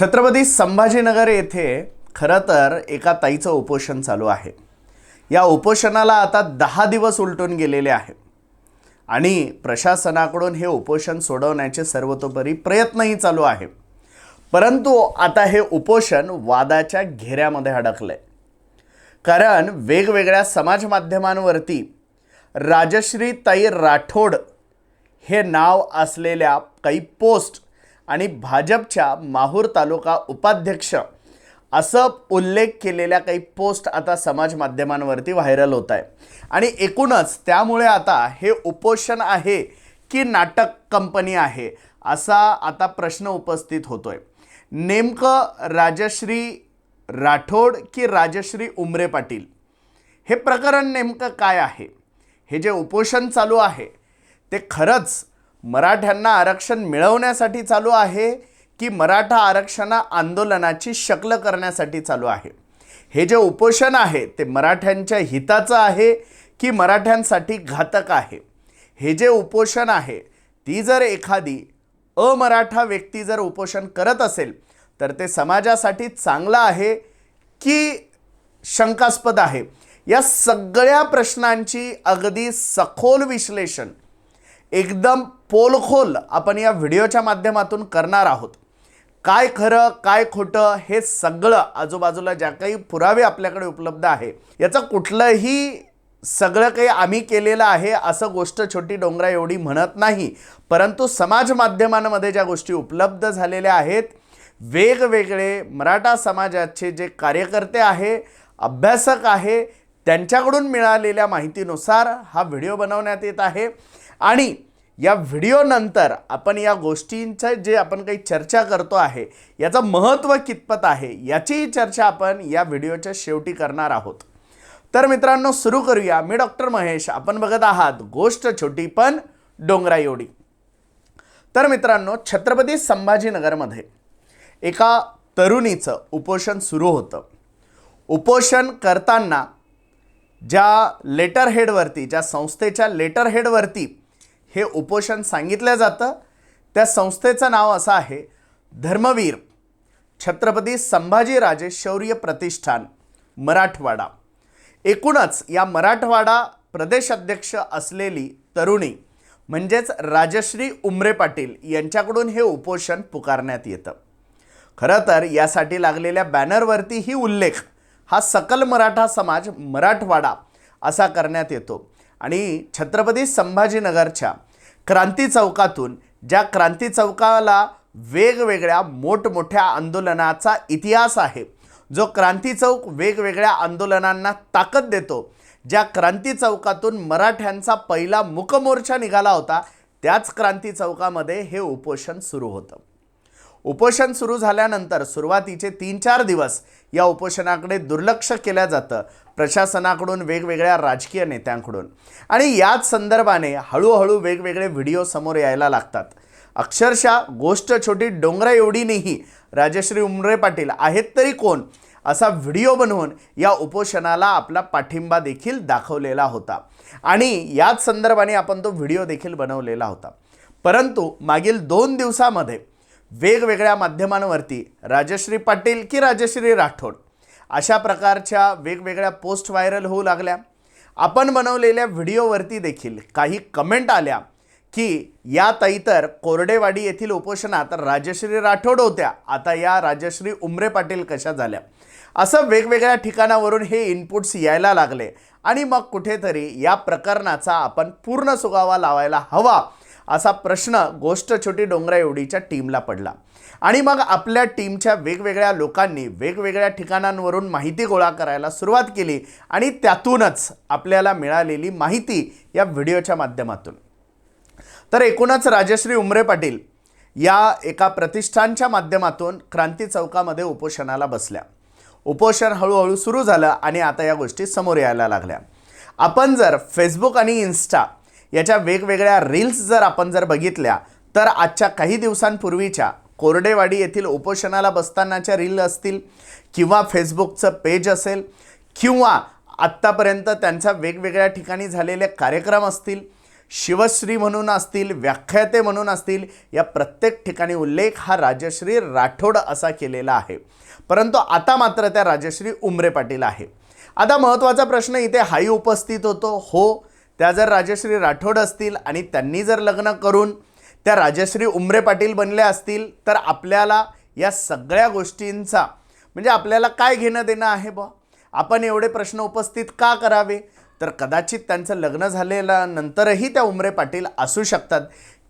छत्रपती संभाजीनगर येथे खरं तर एका ताईचं उपोषण चालू आहे. या उपोषणाला आता दहा दिवस उलटून गेलेले आहे. आणि प्रशासनाकडून हे उपोषण सोडवण्याचे सर्वतोपरी प्रयत्नही चालू आहे. परंतु आता हे उपोषण वादाच्या घेऱ्यामध्ये अडकलं आहे कारण वेगवेगळ्या समाज माध्यमांवरती राजश्री ताई राठोड हे नाव असलेल्या काही पोस्ट आणि भाजपच्या माहूर तालुका उपाध्यक्ष असं उल्लेख केलेल्या काही पोस्ट आता समाज माध्यमांवरती व्हायरल होत आहे. आणि एकूणच त्यामुळे आता हे उपोषण आहे की नाटक कंपनी आहे असा आता प्रश्न उपस्थित होतो आहे नेमकं राजश्री राठोड की राजश्री उमरे पाटील? हे प्रकरण नेमकं काय आहे? हे जे उपोषण चालू आहे ते खरंच मराठ्यांना आरक्षण मिळवण्यासाठी चालू आहे की मराठा आरक्षण आंदोलनाची शक्ल करण्यासाठी चालू आहे? हे जे उपोषण आहे ते मराठ्यांच्या हिताचं आहे की मराठ्यांसाठी घातक आहे? हे जे उपोषण आहे ती जर एखादी अमराठा व्यक्ती जर उपोषण करत असेल तर ते समाजासाठी चांगलं आहे की शंकास्पद आहे? या सगळ्या प्रश्नांची अगदी सखोल विश्लेषण एकदम पोलखोल आपण या व्हिडिओच्या माध्यमातून करणार आहोत. काय खरं काय खोटं हे सगळं आजूबाजूला ज्या काही पुरावे आपल्याकडे उपलब्ध आहे याचं कुठलंही सगळं काही आम्ही केलेलं आहे असं गोष्ट छोटी डोंगरा एवढी म्हणत नाही. परंतु समाज माध्यमांमध्ये ज्या गोष्टी उपलब्ध झालेल्या आहेत वेगवेगळे मराठा समाजाचे जे कार्यकर्ते आहे अभ्यासक आहे त्यांच्याकडून मिळालेल्या माहितीनुसार हा व्हिडिओ बनवण्यात येत आहे. आणि या व्हिडिओनंतर आपण या गोष्टींचं जे आपण काही चर्चा करतो आहे याचं महत्त्व कितपत आहे याचीही चर्चा आपण या व्हिडिओच्या शेवटी करणार आहोत. तर मित्रांनो सुरू करूया. मी डॉक्टर महेश. आपण बघत आहात गोष्ट छोटी पण डोंगरा एवढी. तर मित्रांनो छत्रपती संभाजीनगरमध्ये एका तरुणीचं उपोषण सुरू होतं. उपोषण करताना ज्या लेटर हेडवरती ज्या संस्थेच्या लेटर हेडवरती हे उपोषण सांगितलं जातं. त्या संस्थेचं नाव असं आहे धर्मवीर छत्रपती संभाजीराजे शौर्य प्रतिष्ठान मराठवाडा. एकूणच या मराठवाडा प्रदेश अध्यक्ष असलेली तरुणी म्हणजेच राजश्री उमरे पाटील यांच्याकडून हे उपोषण पुकारण्यात येतं. खरं तर यासाठी लागलेल्या बॅनरवरती ही उल्लेख हा सकल मराठा समाज मराठवाडा असा करण्यात येतो. आणि छत्रपती संभाजीनगरच्या क्रांती चौकातून ज्या क्रांती चौकाला वेगवेगळ्या मोठमोठ्या आंदोलनाचा इतिहास आहे जो क्रांती चौक वेगवेगळ्या आंदोलनांना ताकद देतो ज्या क्रांती चौकातून मराठ्यांचा पहिला मुकमोर्चा निघाला होता त्याच क्रांती चौकामध्ये हे उपोषण सुरू होतं. उपोषण सुरू झाल्यानंतर सुरुवातीचे तीन चार दिवस या उपोषणाकडे दुर्लक्ष केलं जातं प्रशासनाकडून वेगवेगळ्या राजकीय नेत्यांकडून. आणि याच संदर्भाने हळूहळू वेगवेगळे व्हिडिओ समोर यायला लागतात. अक्षरशः गोष्ट छोटी डोंगरा एवढी नाही राजश्री उमरे पाटील आहेत तरी कोण असा व्हिडिओ बनवून या उपोषणाला आपला पाठिंबा देखील दाखवलेला होता. आणि याच संदर्भाने आपण तो व्हिडिओ देखील बनवलेला होता. परंतु मागील दोन दिवसामध्ये वेगवेगळ्या माध्यमांवरती राजश्री पाटील की राजश्री राठोड अशा प्रकारच्या वेगवेगळ्या पोस्ट व्हायरल होऊ लागल्या. आपण बनवलेल्या व्हिडिओवरती देखील काही कमेंट आल्या की या ताई तर कोरडेवाडी येथील उपोषणात राजश्री राठोड होत्या. आता या राजश्री उमरे पाटील कशा झाल्या? असं वेगवेगळ्या ठिकाणावरून हे इनपुट्स यायला लागले आणि मग कुठेतरी या प्रकरणाचा आपण पूर्ण सुगावा लावायला हवा. असा प्रश्न गोष्ट छोटी डोंगरा एवढीच्या टीमला पडला. आणि मग आपल्या टीमच्या वेगवेगळ्या लोकांनी वेगवेगळ्या ठिकाणांवरून माहिती गोळा करायला सुरुवात केली आणि त्यातूनच आपल्याला मिळालेली माहिती या व्हिडिओच्या माध्यमातून. तर एकूणच राजश्री उमरे पाटील या एका प्रतिष्ठानच्या माध्यमातून क्रांती चौकामध्ये उपोषणाला बसल्या. उपोषण हळूहळू सुरू झालं आणि आता या गोष्टी समोर यायला लागल्या. आपण जर फेसबुक आणि इन्स्टा याच्या वेगवेगळ्या रील्स जर आपण जर बघितल्या तर आजच्या काही दिवसांपूर्वीच्या कोरडेवाडी येथील उपोषणाला बसतानाच्या रील असतील किंवा फेसबुकचं पेज असेल किंवा आत्तापर्यंत त्यांचा वेगवेगळ्या ठिकाणी झालेले कार्यक्रम असतील शिवश्री म्हणून असतील व्याख्याते म्हणून असतील या प्रत्येक ठिकाणी उल्लेख हा राजश्री राठोड असा केलेला आहे. परंतु आता मात्र त्या राजश्री उमरे पाटील आहे. आता महत्त्वाचा प्रश्न इथे हाई उपस्थित होतो हो त्या जर राजश्री राठोड असतील आणि त्यांनी जर लग्न करून त्या राजश्री उमरे पाटील बनल्या असतील तर आपल्याला या सगळ्या गोष्टींचा म्हणजे आपल्याला काय घेणं देणं आहे बा आपण एवढे प्रश्न उपस्थित का करावे? तर कदाचित त्यांचं लग्न झालेल्या नंतरही त्या उमरे पाटील असू शकतात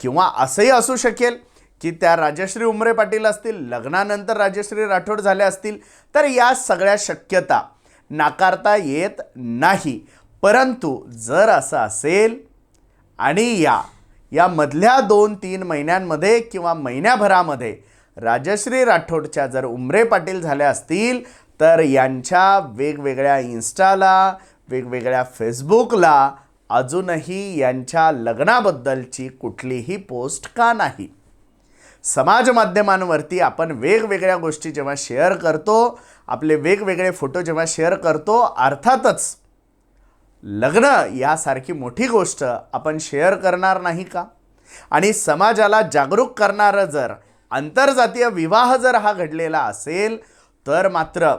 किंवा असंही असू शकेल की त्या राजश्री उमरे पाटील असतील लग्नानंतर राजश्री राठोड झाल्या असतील तर या सगळ्या शक्यता नाकारता येत नाही. परंतु जर असं असेल आणि या या मधल्या दोन तीन महिन्यांमध्ये किंवा महिन्याभरामध्ये राजश्री राठोडच्या जर उमरे पाटील झाल्या असतील तर यांच्या वेगवेगळ्या इन्स्टाला वेगवेगळ्या फेसबुकला अजूनही यांच्या लग्नाबद्दलची कुठलीही पोस्ट का नाही? समाज माध्यमांवरती आपण वेगवेगळ्या गोष्टी जेव्हा शेअर करतो आपले वेगवेगळे फोटो जेव्हा शेअर करतो अर्थातच लग्न यासारखी मोठी गोष्ट आपण शेअर करणार नाही का? आणि समाजाला जागरूक करणारं जर आंतरजातीय विवाह जर हा घडलेला असेल तर मात्र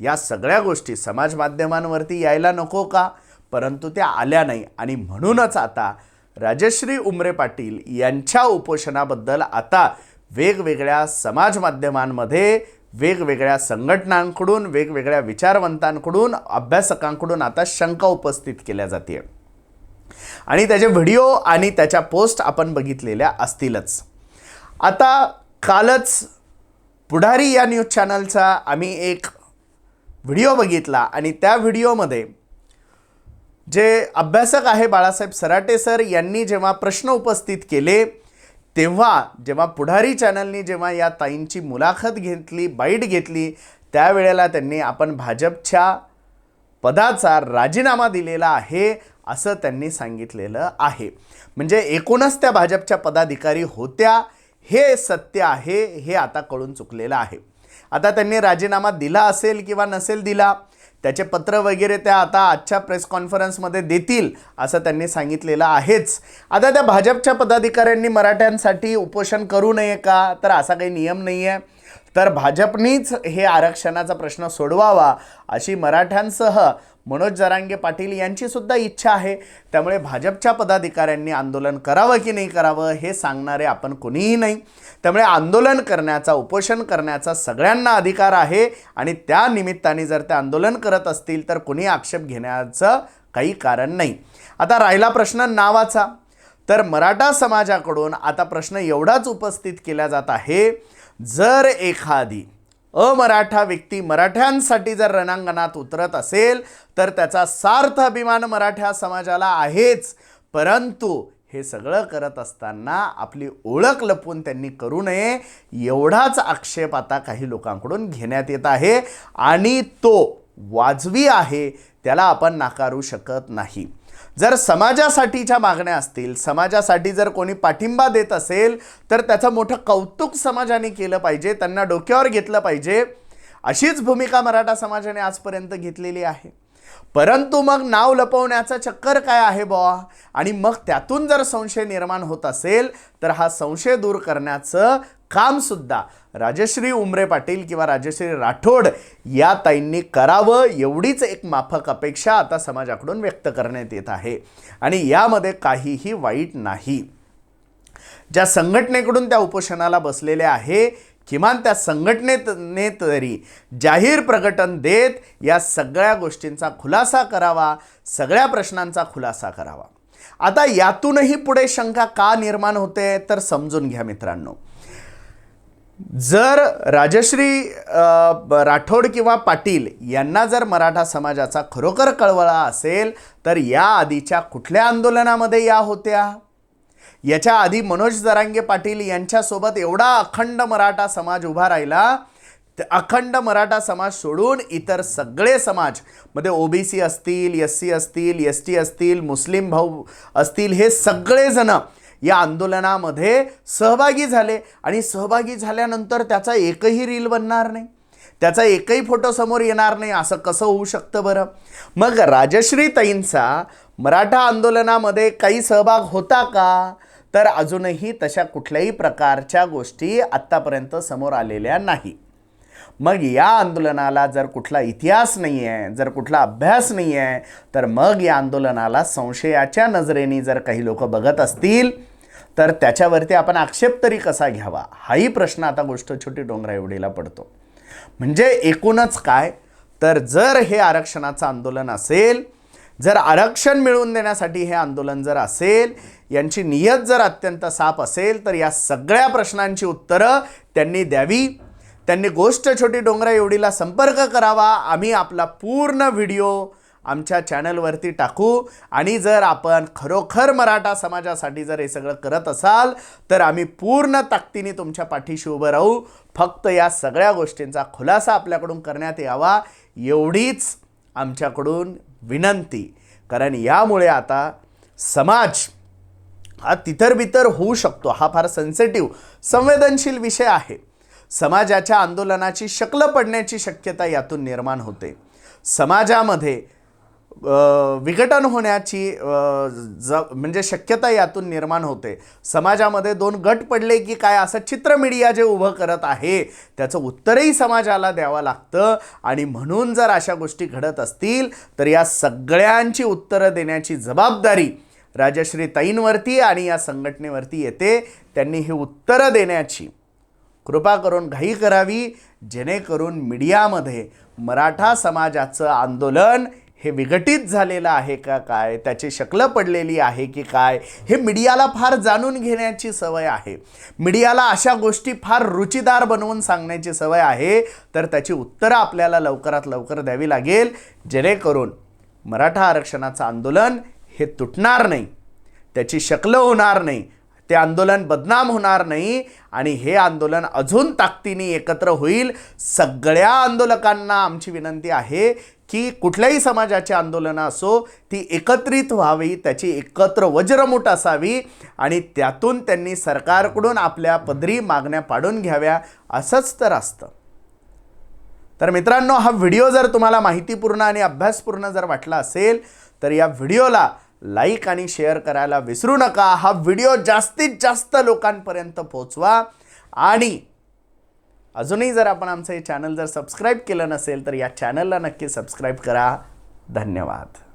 या सगळ्या गोष्टी समाज माध्यमांवरती यायला नको का? परंतु त्या आल्या नाही. आणि म्हणूनच आता राजश्री उमरे पाटील यांच्या उपोषणाबद्दल आता वेगवेगळ्या समाज माध्यमांमध्ये वेगवेगळ्या संघटनांकडून वेगवेगळ्या विचारवंतांकडून अभ्यासकांकडून आता शंका उपस्थित केल्या जाते आणि त्याचे व्हिडिओ आणि त्याच्या पोस्ट आपण बघितलेल्या असतीलच. आता कालच पुढारी या न्यूज चॅनलचा आम्ही एक व्हिडिओ बघितला आणि त्या व्हिडिओमध्ये जे अभ्यासक आहे बाळासाहेब सराटे सर यांनी जेव्हा प्रश्न उपस्थित केले तेव्हा जेव्हा पुढारी चॅनलनी जेव्हा या ताईंची मुलाखत घेतली बाईट घेतली त्यावेळेला त्यांनी आपण भाजपच्या पदाचा राजीनामा दिलेला आहे असं त्यांनी सांगितलेलं आहे. म्हणजे एकूणच त्या भाजपच्या पदाधिकारी होत्या हे सत्य आहे हे आता कळून चुकलेलं आहे. आता त्यांनी राजीनामा दिला असेल किंवा नसेल दिला त्याचे पत्र वगैरे त्या आता आजच्या प्रेस कॉन्फरन्समध्ये देतील असं त्यांनी सांगितलेलं आहेच. आता त्या भाजपच्या पदाधिकाऱ्यांनी मराठ्यांसाठी उपोषण करू नये का? तर असा काही नियम नाही आहे तर भाजपनीच हे आरक्षणाचा प्रश्न सोडवावा अशी मराठ्यांसह मनोज जरांगे पाटील यांची सुद्धा इच्छा आहे. त्यामुळे भाजपच्या पदाधिकाऱ्यांनी आंदोलन करावं की नाही करावं हे सांगणारे आपण कोणीही नाही. त्यामुळे आंदोलन करण्याचा उपोषण करण्याचा सगळ्यांना अधिकार आहे आणि त्या निमित्ताने जर ते आंदोलन करत असतील तर कोणी आक्षेप घेण्याचं काही कारण नाही. आता राहिला प्रश्न नावाचा. तर मराठा समाजाकडून आता प्रश्न एवढाच उपस्थित केला जात आहे जर एखादी अमराठा व्यक्ती मराठ्यांसाठी जर रणांगणात उतरत असेल तर त्याचा सार्थ अभिमान मराठा समाजाला आहेच. परंतु हे सगळं करत असताना आपली ओळख लपवून त्यांनी करू नये एवढाच आक्षेप आता काही लोकांकडून घेण्यात येत आहे. आणि तो वाजवी आहे त्याला आपण नाकारू शकत नाही. जर समाजासाठीच्या मागण्या असतील समाजासाठी जर कोणी पाठिंबा देत असेल तर त्याचं मोठं कौतुक समाजाने केलं पाहिजे त्यांना डोक्यावर घेतलं पाहिजे. अशीच भूमिका मराठा समाजाने आजपर्यंत घेतलेली आहे. परंतु मग नाव लपवण्याचं चक्कर काय आहे बुवा? आणि मग त्यातून जर संशय निर्माण होत असेल तर हा संशय दूर करण्याचं कामसुद्धा राजश्री उमरे पाटील किंवा राजश्री राठोड या ताईंनी करावं एवढीच एक माफक अपेक्षा आता समाजाकडून व्यक्त करण्यात येत आहे. आणि यामध्ये काहीही वाईट नाही. ज्या संघटनेकडून त्या उपोषणाला बसलेले आहे किमान त्या संघटनेने तरी जाहीर प्रकटन देत या सगळ्या गोष्टींचा खुलासा करावा सगळ्या प्रश्नांचा खुलासा करावा. आता यातूनही पुढे शंका का निर्माण होते तर समजून घ्या मित्रांनो. जर राजश्री राठोड किंवा पाटील यांना जर मराठा समाजाचा खरोखर कळवळा असेल तर या आधीच्या कुठल्या आंदोलनामध्ये या होत्या? याच्या आधी मनोज जरांगे पाटील यांच्यासोबत एवढा अखंड मराठा समाज उभा राहिला अखंड मराठा समाज सोडून इतर सगळे समाजमध्ये ओबीसी असतील एस सी असतील एस टी असतील मुस्लिम भाऊ असतील हे सगळेजण या आंदोलनामध्ये सहभागी झाले आणि सहभागी झाल्यानंतर त्याचा एकही रील बनणार नाही. त्याचा एकही फोटो समोर येणार नाही असं कसं होऊ शकतं बरं? मग राजश्री ताईंचा मराठा आंदोलनामध्ये काही सहभाग होता का? तर अजूनही तशा कुठल्याही प्रकारच्या गोष्टी आत्तापर्यंत समोर आलेल्या नाही. मग या आंदोलनाला जर कुठला इतिहास नाही आहे जर कुठला अभ्यास नाही आहे तर मग या आंदोलनाला संशयाच्या नजरेने जर काही लोक बघत असतील तर त्याच्यावरती आपण आक्षेप तरी कसा घ्यावा? हाही प्रश्न आता गोष्ट छोटी डोंगरा एवढीला पडतो. म्हणजे एकूणच काय? तर जर हे आरक्षणाचं आंदोलन असेल जर आरक्षण मिळवून देण्यासाठी हे आंदोलन जर असेल यांची नियत जर अत्यंत साफ असेल तर या सगळ्या प्रश्नांची उत्तरं त्यांनी द्यावी. त्यांनी गोष्ट छोटी डोंगरा एवढीला संपर्क करावा. आम्ही आपला पूर्ण व्हिडिओ आमच्या चॅनलवरती टाकू. आणि जर आपण खरोखर मराठा समाजासाठी जर हे सगळं करत असाल तर आम्ही पूर्ण ताकदीने तुमच्या पाठीशी उभं राहू. फक्त या सगळ्या गोष्टींचा खुलासा आपल्याकडून करण्यात यावा. एवढीच आमच्याकडून विनंती. कारण यामुळे आता समाज हा तितर-बितर होऊ शकतो. हा फार सेन्सिटिव्ह संवेदनशील विषय आहे. समाजाच्या आंदोलनाची शक्ल पडण्याची शक्यता यातून निर्माण होते. समाजामध्ये विघटन होण्याची ज म्हणजे शक्यता यातून निर्माण होते. समाजामध्ये दोन गट पडले की काय असं चित्र मीडिया जे उभं करत आहे त्याचं उत्तरही समाजाला द्यावं लागतं. आणि म्हणून जर अशा गोष्टी घडत असतील तर या सगळ्यांची उत्तरं देण्याची जबाबदारी राजश्री ताईंवरती आणि या संघटनेवरती येते. त्यांनी ही उत्तरं देण्याची कृपा करून घाई करावी जेणेकरून मीडियामध्ये मराठा समाजाचं आंदोलन हे विघटित झालेलं आहे का काय? त्याची शकलं पडलेली आहे की काय? हे मीडियाला फार जाणून घेण्याची सवय आहे. मीडियाला अशा गोष्टी फार रुचीदार बनवून सांगण्याची सवय आहे. तर त्याची उत्तरं आपल्याला लवकरात लवकर द्यावी लागेल. जेणेकरून मराठा आरक्षणाचं आंदोलन हे तुटणार नाही. त्याची शकलं होणार नाही. ते आंदोलन बदनाम होणार नाही आणि हे आंदोलन अजून ताकदीने एकत्र होईल. सगळ्या आंदोलकांना आमची विनंती आहे की कुठल्याही समाजाची आंदोलनं असो ती एकत्रित व्हावी त्याची एकत्र वज्रमूठ असावी आणि त्यातून त्यांनी सरकारकडून आपल्या पदरी मागण्या पाडून घ्याव्या असंच तर असतं. तर मित्रांनो हा व्हिडिओ जर तुम्हाला माहितीपूर्ण आणि अभ्यासपूर्ण जर वाटला असेल तर या व्हिडिओला लाईक आणि शेअर करायला विसरू नका. हा व्हिडिओ जास्तीत जास्त लोकांपर्यंत पोचवा आणि अजूनही जर आपण आमचं हे चॅनल जर सबस्क्राईब केलं नसेल तर या चॅनलला नक्की सबस्क्राईब करा. धन्यवाद.